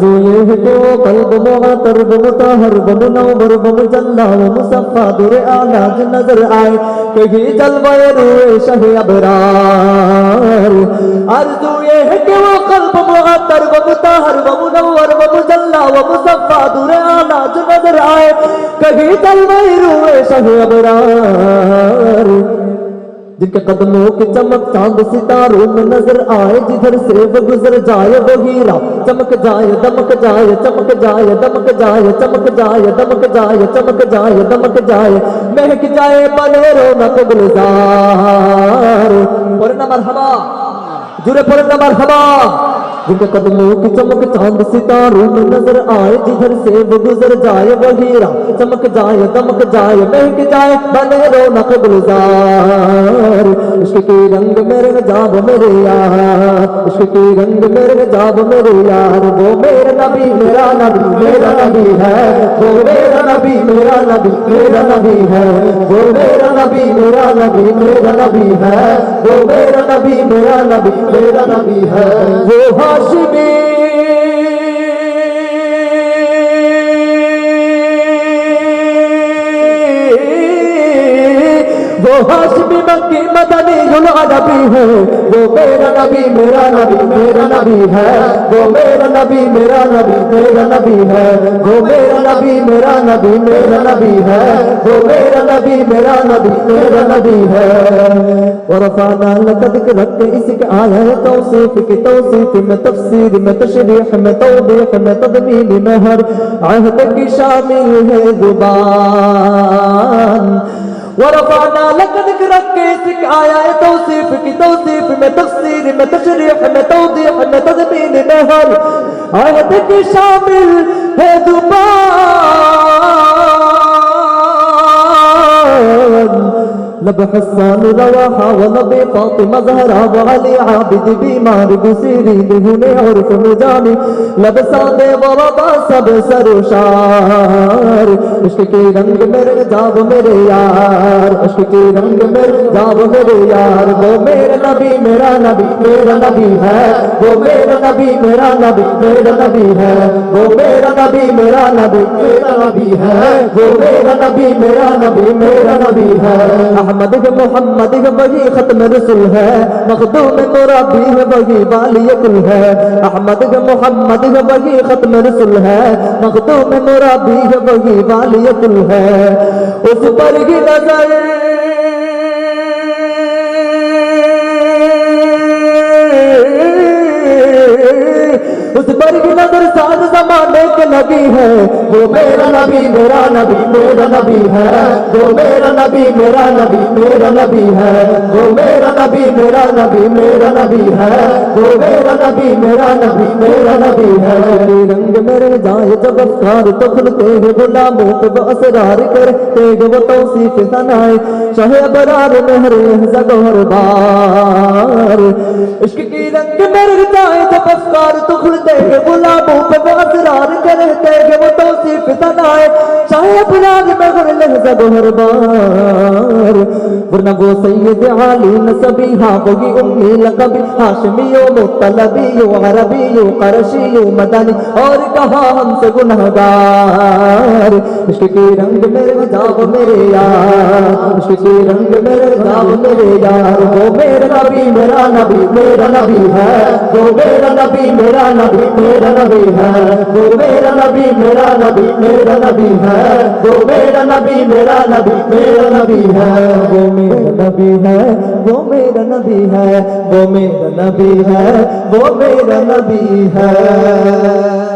ارزو یہ ہے کہ وہ قلب معطر و مطہر و منور و مجلہ و مصفہ در آلاج نظر آئے کہیں جلوہ روح شہ ابرار ارزو یہ ہے کہ وہ قلب معطر و مطہر و منور و مجلہ و مصفہ در آلاج نظر آئے کہیں جلوہ روح شہ ابرار جن کے قدموں کے چمک چاند ستاروں میں نظر آئے، جدھر سے وہ گزر جائے وہ ہیرا۔ چمک جائے، دمک جائے، چمک جائے، دمک جائے، چمک جائے، دمک جائے، چمک جائے، دمک جائے۔ مہک جائے بلے تو گلزار پورنا مرحبا جورے پورنا مرحبا جن قدموں کی چمک چاند ستاروں میں نظر آئے، جدھر سے وہ گزر جائے وہ ہیرا چمک جائے، دمک جائے، مہک جائے، بنے رونق گلزار۔ عشق کی رنگ میرے جاب میرے یار، عشق کی رنگ میرے جاب میرے یار۔ وہ میرا نبی میرا نبی میرا نبی ہے۔ وہ میرا نبی میرا نبی میرا نبی ہے۔ وہ میرا نبی میرا نبی میرا نبی ہے۔ وہ میرا نبی میرا نبی میرا نبی ہے۔ وہ ہاں ہاشمی وہ ہاشمی مکی مدنی العربی ہے وہ میرا نبی میرا نبی میرا نبی ہے وہ میرا نبی میرا نبی میرا نبی ہے وہ میرا نبی میرا نبی میرا نبی ہے وہ میرا نبی میرا نبی میرا نبی ہے ورفعنا لك ذكرك اسك آية توصيف کی توصیف میں تفسیر میں تشریح میں توضیح میں تدمیل میں ہر عہد کی شامل ہے زبان ورفعنا لك ذكرك اسك آية توصيف کی توصیف میں تفسیر میں تشریح میں توضیح میں تدمیل میں ہر عہد کی شامل. ہے زبان لب حسان رواحا ولب فاطمہ زہرا وعلی عابد بیمار بسیری دہنے عرف مجانی لب سادے وربا سب سرشار عشق کی رنگ میرے جاب میرے یار عشق کی رنگ میرے جاب میرے یار وہ میرا نبی میرا نبی میرا نبی ہے وہ میرا نبی میرا نبی میرا نبی ہے وہ میرا نبی میرا نبی میرا نبی ہے وہ میرا نبی میرا نبی میرا نبی ہے احمد ہے محمد ہے، وہی ختم رسول ہے۔ مخدوم مرابی ہے، وہی والی کل ہے۔ احمد ہے محمد ہے، وہی ختم رسول ہے۔ مخدوم مرابی ہے، وہی والی کل ہے۔ اس پر ہی نظر اس پر کی نظر ساز زمانے کے لگی ہے وہ میرا نبی میرا نبی میرا نبی ہے۔ وہ میرا نبی میرا نبی میرا نبی ہے۔ وہ میرا نبی میرا نبی میرا نبی ہے۔ وہ میرا نبی میرا نبی میرا نبی ہے۔ رنگ میرے جائے جب افکار تو کھلتے ہیں، غلاموں پہ وہ اسرار کرتے ہیں وہ توصیف سنائے شاہ برار میں ہر زگور بار عشق کی رنگ میرے جائے جب افکار تو کھلتے سنتے کہ غلاموں پہ وہ اسرار رہتے کہ وہ توصیف سنائے چاہے برار میں ہر لحظہ گوہر بار۔ ورنہ وہ سید عالی نصبی ہاں وہی امی لقبی ہاشمی مطلبیوں، عربیوں قرشیوں مدنی، اور کہا ہم سے گنہگار۔ عشق کی رنگ میرے جاو میرے یار، عشق کی رنگ میرے جاو میرے یار، وہ میرا نبی میرا نبی میرا نبی ہے۔ وہ میرا نبی میرا نبی میرا نبی ہے۔ وہ میرا نبی میرا نبی میرا نبی ہے۔ وہ میرا نبی میرا نبی میرا نبی ہے۔ وہ میرا نبی ہے، وہ میرا نبی ہے۔ وہ میرا نبی ہے، وہ میرا نبی ہے۔